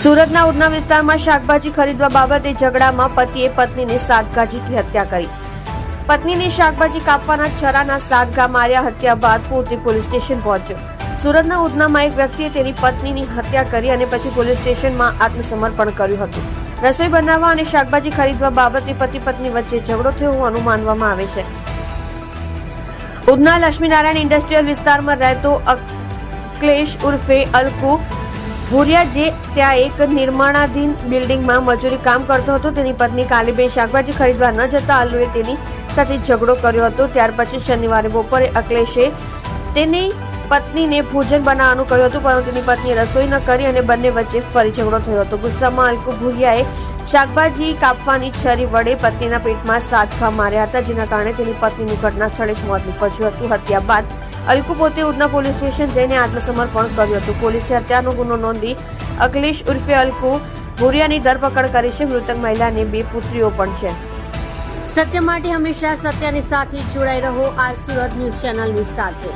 સુરતના ઉધના વિસ્તારમાં શાકભાજી ખરીદવા બાબતે ઝઘડામાં પતિએ પત્નીને સાતગાજીથી હત્યા કરી. પત્નીને શાકભાજી કાપવાના છરાના સાતગા માર્યા હત્યા બાદ પોતે પોલીસ સ્ટેશન પહોંચ્યો. સુરતના ઉધનામાં એક વ્યક્તિએ તેની પત્નીની હત્યા કરી અને પછી પોલીસ સ્ટેશનમાં આત્મસમર્પણ કર્યું હતું. રસોઈ બનાવવા અને શાકભાજી ખરીદવા બાબતે પતિ પત્ની વચ્ચે ઝઘડો થયો હોવાનું માનવામાં આવે છે. ઉધના લક્ષ્મીનારાયણ ઇન્ડસ્ટ્રીયલ વિસ્તારમાં રહેતો અક્લેશ ઉર્ફે અલ્કુ ભુરિયા, જે ત્યાં એક નિર્માણાધીન બિલ્ડિંગમાં મજૂરી કામ કરતો હતો, તેની પત્ની કાલીબેન શાકભાજી ખરીદવા ન જતા અલ્લુએ તેની સાથે ઝઘડો કર્યો હતો. ત્યાર પછી શનિવારે બપોરે અકલેશે તેની પત્નીને ભોજન બનાવવાનું કહ્યું હતું, પરંતુ તેની પત્નીએ રસોઈ ન કરી અને બંને વચ્ચે ફરી ઝઘડો થયો હતો. ગુસ્સામાં અલ્કુ ભુરિયાએ શાકભાજી કાપવાની છરી વડે પત્નીના પેટમાં સાતખા માર્યા હતા, જેના કારણે તેની પત્નીનું ઘટના સ્થળે મોત નીપજ્યું હતું. હત્યા બાદ અલ્કુ પોતે ઉધના પોલીસ સ્ટેશન જઈને આત્મસમર્પણ કર્યું હતું. પોલીસે હત્યાનો ગુનો નોંધી અખિલેશ ઉર્ફે અલ્કુ ભુરિયાની ધરપકડ કરી છે. મૃતક મહિલાની બે પુત્રીઓ પણ છે. સત્ય માટે હંમેશા સત્યની સાથે જોડાઈ રહો આ સુરત ન્યૂઝ ચેનલની સાથે.